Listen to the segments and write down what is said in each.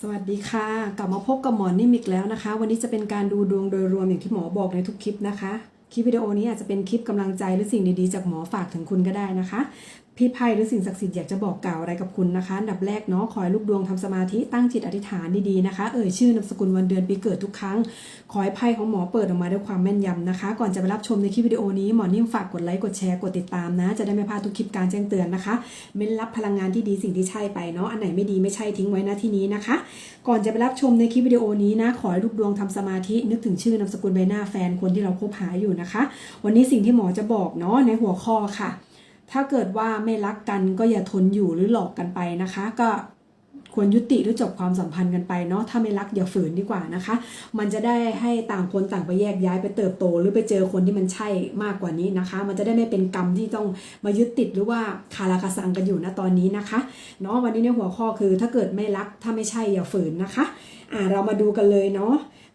สวัสดีค่ะ กลับมาพบกับหมอนิ่มอีกแล้วนะคะ วันนี้จะเป็นการดูดวงโดยรวมอย่างที่หมอบอกในทุกคลิปนะคะ คลิปวิดีโอนี้อาจจะเป็นคลิปกำลังใจหรือสิ่งดีๆ จากหมอฝากถึงคุณก็ได้นะคะ พี่ไพ่หรือสิ่งศักดิ์สิทธิ์อยากจะบอกกล่าวอะไรกับคุณนะคะอันดับแรกเนาะขอให้ลูกดวงทำสมาธิตั้งจิตอธิษฐานดีๆนะคะ เอ่ยชื่อนามสกุลวันเดือนปีเกิดทุกครั้ง ขอให้ไพ่ของหมอเปิดออกมาด้วยความแม่นยำนะคะ ก่อนจะไปรับชมในคลิปวิดีโอนี้หมอนิ่มฝากกดไลค์กดแชร์กดติดตามนะ จะได้ไม่พลาดทุกคลิปการแจ้งเตือนนะคะเม้นรับพลังงานที่ดีสิ่งที่ใช่ไปเนาะอันไหนไม่ดีไม่ใช่ทิ้งไว้นะที่นี้นะคะ ก่อนจะไปรับชมในคลิปวิดีโอนี้นะ ขอให้ลูกดวงทำสมาธินึกถึงชื่อนามสกุลใบหน้าแฟนคนที่เราคบหาอยู่นะคะ วันนี้สิ่งที่หมอจะบอกเนาะในหัวข้อค่ะ ถ้าเกิดว่าไม่รักกันก็อย่าทนอยู่หรือหลอกกันไปนะคะ ก็ควรยุติหรือจบความสัมพันธ์กันไปเนาะถ้าไม่รักอย่าฝืนดีกว่านะคะ มันจะได้ให้ต่างคนต่างไปแยกย้ายไปเติบโต หรือไปเจอคนที่มันใช่มากกว่านี้นะคะ มันจะได้ไม่เป็นกรรมที่ต้องมายึดติดหรือว่าคาราคาซังกันอยู่นะตอนนี้นะคะเนาะวันนี้ในหัวข้อคือถ้าเกิดไม่รักถ้าไม่ใช่อย่าฝืนนะคะอ่าเรามาดูกันเลยเนาะ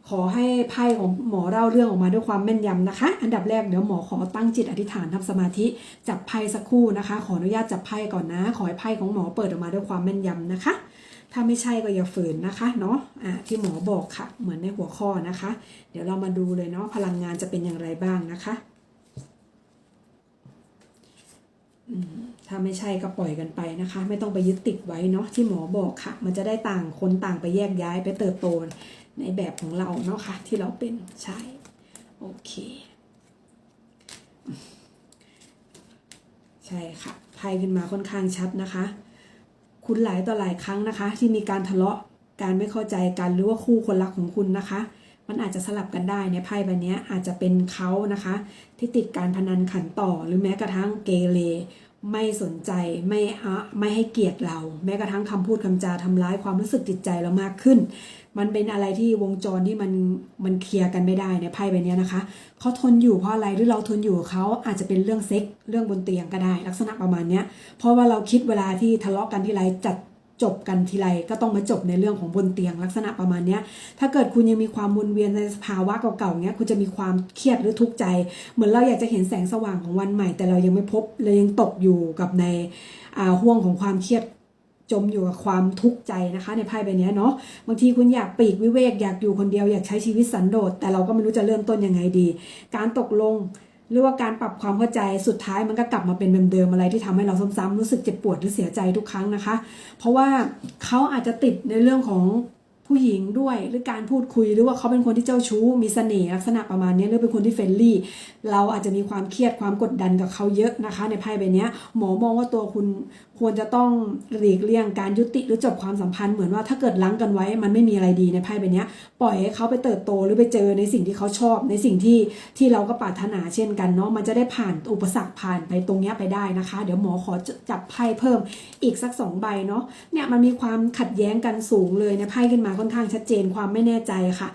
ขอให้ไพ่ของหมอเล่าเรื่องออกมาด้วยความแม่นยำนะคะ อันดับแรกเดี๋ยวหมอขอตั้งจิตอธิษฐานทำสมาธิจับไพ่สักครู่นะคะ ขออนุญาตจับไพ่ก่อนนะ ขอให้ไพ่ของหมอเปิดออกมาด้วยความแม่นยำนะคะ ถ้าไม่ใช่ก็อย่าฝืนนะคะเนาะอะที่หมอบอกค่ะ เหมือนในหัวข้อนะคะ เดี๋ยวเรามาดูเลยเนาะพลังงานจะเป็นอย่างไรบ้างนะคะอืมถ้าไม่ใช่ก็ปล่อยกันไปนะคะ ไม่ต้องไปยึดติดไว้เนาะที่หมอบอกค่ะ มันจะได้ต่างคนต่างไปแยกย้ายไปเติบโต ในแบบของเราเนาะค่ะที่เราเป็นใช่โอเค ใช่ค่ะไพ่ขึ้นมาค่อนข้างชัดนะคะ คุณหลายต่อหลายครั้งนะคะ ที่มีการทะเลาะการไม่เข้าใจกันหรือว่าคู่คนรักของคุณนะคะ มันอาจจะสลับกันได้ในไพ่ใบนี้อาจจะเป็นเขานะคะ ที่ติดการพนันขันต่อหรือแม้กระทั่งเกเรไม่สนใจไม่อะไม่ให้เกียรติเรา แม้กระทั่งคำพูดคำจาทำร้ายความรู้สึกจิตใจเรามากขึ้น มันเป็นอะไรที่วงจรที่มันมันเคลียร์กันไม่ได้ในไพ่ใบนี้นะคะเขาทนอยู่เพราะอะไรหรือเราทนอยู่เขาอาจจะเป็นเรื่องเซ็กเรื่องบนเตียงก็ได้ ลักษณะประมาณเนี้ยเพราะว่าเราคิดเวลาที่ทะเลาะกันที่ไรจัดจบกันทีไรก็ต้องมาจบในเรื่องของบนเตียงลักษณะประมาณนี้ถ้าเกิดคุณยังมีความวนเวียนในสภาวะเก่าๆเนี้ยคุณจะมีความเครียดหรือทุกข์ใจ เหมือนเราอยากจะเห็นแสงสว่างของวันใหม่ แต่เรายังไม่พบเรายังตกอยู่กับในอ่าห่วงของความเครียด จมอยู่กับความทุกข์ใจนะคะในไพ่ใบนี้เนาะบางทีคุณอยากปีกวิเวกอยากอยู่คนเดียวอยากใช้ชีวิตสันโดษแต่เราก็ไม่รู้จะเริ่มต้นยังไงดี การตกลงหรือว่าการปรับความเข้าใจสุดท้ายมันก็กลับมาเป็นเดิมๆอะไรที่ทำให้เราซ้ำๆรู้สึกเจ็บปวดหรือเสียใจทุกครั้งนะคะ เพราะว่าเขาอาจจะติดในเรื่องของ ผู้หญิงด้วยหรือการพูดคุยหรือว่าเขาเป็นคนที่เจ้าชู้ มีเสน่ห์ลักษณะประมาณนี้หรือเป็นคนที่เฟรนลี่ เราอาจจะมีความเครียดความกดดันกับเขาเยอะนะคะ ในไพ่ใบนี้หมอมองว่าตัวคุณควรจะต้องหลีกเลี่ยงการยุติหรือจบความสัมพันธ์เหมือนว่าถ้าเกิดล้างกันไว้ มันไม่มีอะไรดีในไพ่ใบนี้ปล่อยให้เขาไปเติบโตหรือไปเจอในสิ่งที่เขาชอบ ในสิ่งที่ที่เราก็ปรารถนาเช่นกันเนาะมันจะได้ผ่านอุปสรรคผ่านไปตรงเนี้ยไปได้นะคะ เดี๋ยวหมอขอจับไพ่เพิ่มอีกสักสองใบเนาะเนี่ยมันมีความขัดแย้งกันสูงเลยในไพ่ขึ้นมาค่อนข้างชัดเจนความไม่แน่ใจค่ะ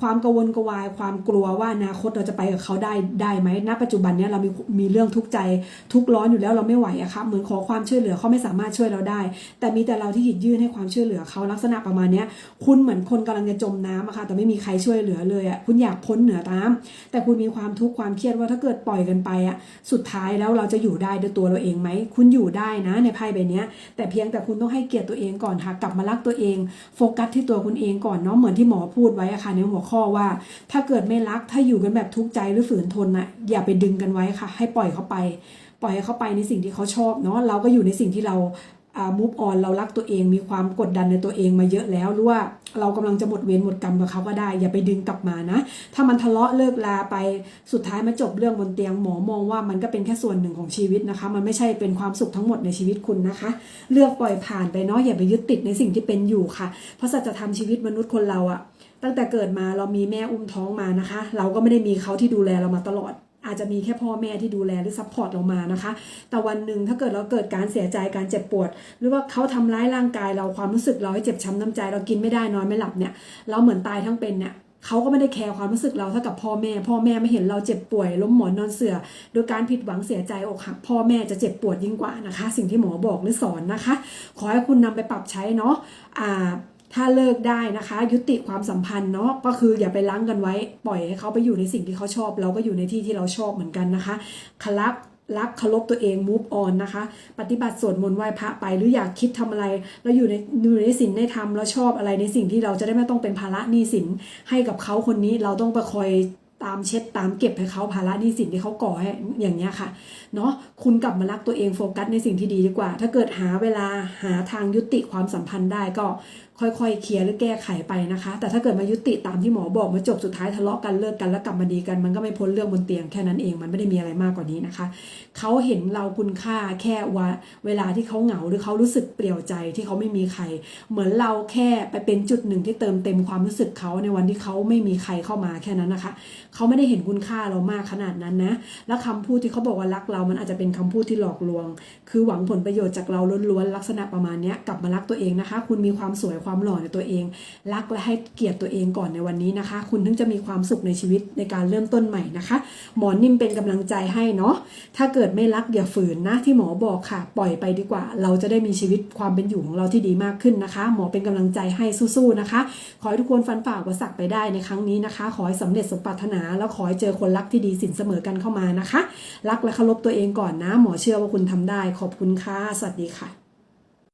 ความกังวลกวาย ความกลัวว่าอนาคตเราจะไปกับเขาได้ได้ไหมณปัจจุบันเนี้ยเรามีมีเรื่องทุกข์ใจทุกร้อนอยู่แล้วเราไม่ไหวอะครับเหมือนขอความช่วยเหลือเขาไม่สามารถช่วยเราได้ แต่มีแต่เราที่หยิบยื่นให้ความช่วยเหลือเขาลักษณะประมาณเนี้ยคุณเหมือนคนกำลังจะจมน้ำอะค่ะแต่ไม่มีใครช่วยเหลือเลยอะคุณอยากพ้นเหนือน้ำแต่คุณมีความทุกข์ความเครียดว่าถ้าเกิดปล่อยกันไปอะสุดท้ายแล้วเราจะอยู่ได้ด้วยตัวเราเองไหมคุณอยู่ได้นะในไพ่ใบเนี้ยแต่เพียงแต่คุณต้องให้เกียรติตัวเองก่อนค่ะกลับมารักตัวเอง โฟกัสที่ตัวคุณเองก่อนเนาะเหมือนที่หมอพูดไว้อะค่ะในหัวข้อว่า ถ้าเกิดไม่รักถ้าอยู่กันแบบทุกข์ใจหรือฝืนทนน่ะอย่าไปดึงกันไว้ค่ะ ให้ปล่อยเขาไป ปล่อยให้เขาไปในสิ่งที่เขาชอบเนาะเราก็อยู่ในสิ่งที่เรา อ่า move on เรารักตัวเองมีความกดดันในตัวเองมาเยอะแล้วหรือว่าเรากำลังจะหมดเวรหมดกรรมกับเขาก็ได้ อย่าไปดึงกลับมานะ ถ้ามันทะเลาะเลิกลาไปสุดท้ายมาจบเรื่องบนเตียงหมอมองว่ามันก็เป็นแค่ส่วนหนึ่งของชีวิตนะคะ มันไม่ใช่เป็นความสุขทั้งหมดในชีวิตคุณนะคะ เลือกปล่อยผ่านไปเนาะอย่าไปยึดติดในสิ่งที่เป็นอยู่ค่ะ เพราะสัจธรรมชีวิตมนุษย์คนเราอะตั้งแต่เกิดมาเรามีแม่อุ้มท้องมานะคะ เราก็ไม่ได้มีเขาที่ดูแลเรามาตลอด อาจจะมีแค่พ่อแม่ที่ดูแลหรือซัพพอร์ตเรามานะคะ แต่วันหนึ่งถ้าเกิดเราเกิดการเสียใจการเจ็บปวด หรือว่าเขาทำร้ายร่างกายเราความรู้สึกเราให้เจ็บช้ำน้ำใจ เรากินไม่ได้นอนไม่หลับเนี่ย เราเหมือนตายทั้งเป็นเนี่ยเขาก็ไม่ได้แคร์ความรู้สึกเราเท่ากับพ่อแม่ พ่อแม่ไม่เห็นเราเจ็บป่วย ล้มหมอนนอนเสือ่อโดยการผิดหวังเสียใจอกหักพ่อแม่จะเจ็บปวดยิ่งกว่านะคะ สิ่งที่หมอบอกหรือสอนนะคะ ขอให้คุณนำไปปรับใช้เนาะอ่า ถ้าเลิกได้นะคะ ยุติความสัมพันธ์เนาะก็คืออย่าไปล้างกันไว้ ปล่อยให้เขาไปอยู่ในสิ่งที่เขาชอบ เราก็อยู่ในที่ที่เราชอบเหมือนกันนะคะคลักรักเคารพตัวเอง move on นะคะ ปฏิบัติสวดมนต์ไหว้พระไป หรืออยากคิดทำอะไรแล้วอยู่ในอยู่ในสินในธรรมแล้วชอบอะไรในสิ่งที่เราจะได้ไม่ต้องเป็นภาระหนี้สินให้กับเขาคนนี้เราต้องไปคอยตามเช็ดตามเก็บให้เขาภาระหนี้สินที่เขาก่อให้อย่างเงี้ยค่ะเนาะคุณกลับมารักตัวเองโฟกัสในสิ่งที่ดีดีกว่า ถ้าเกิดหาเวลาหาทางยุติความสัมพันธ์ได้ก็ ค่อยๆเคลียร์หรือแก้ไขไปนะคะ แต่ถ้าเกิดมายุติตามที่หมอบอกมาจบสุดท้ายทะเลาะกันเลิกกันแล้วกลับมาดีกันมันก็ไม่พ้นเรื่องบนเตียงแค่นั้นเองมันไม่ได้มีอะไรมากกว่านี้นะคะเขาเห็นเราคุณค่าแค่ว่าเวลาที่เขาเหงาหรือเขารู้สึกเปลี่ยวใจที่เขาไม่มีใคร เหมือนเราแค่ไปเป็นจุดหนึ่งที่เติมเต็มความรู้สึกเขาในวันที่เขาไม่มีใครเข้ามาแค่นั้นนะคะเขาไม่ได้เห็นคุณค่าเรามากขนาดนั้นนะแล้วคำพูดที่เขาบอกว่ารักเรามันอาจจะเป็นคำพูดที่หลอกลวง คือหวังผลประโยชน์จากเราล้วนๆลักษณะประมาณนี้กลับมารักตัวเองนะคะ คุณมีความสวยความหล่อในตัวเอง รักและให้เกียรติตัวเองก่อนในวันนี้นะคะ คุณถึงจะมีความสุขในชีวิตในการเริ่มต้นใหม่นะคะ หมอนิ่มเป็นกำลังใจให้เนาะถ้าเกิดไม่รักอย่าฝืนนะที่หมอบอกค่ะ ปล่อยไปดีกว่า เราจะได้มีชีวิตความเป็นอยู่ของเราที่ดีมากขึ้นนะคะ หมอเป็นกำลังใจให้สู้ๆนะคะ ขอให้ทุกคนฟันฝ่าอุปสรรคไปได้ในครั้งนี้นะคะ ขอให้สำเร็จสมปรารถนา แล้วขอให้เจอคนรักที่ดีสินเสมอกันเข้ามานะคะ รักและเคารพตัวเองก่อนนะ หมอเชื่อว่าคุณทำได้ ขอบคุณค่ะสวัสดีค่ะ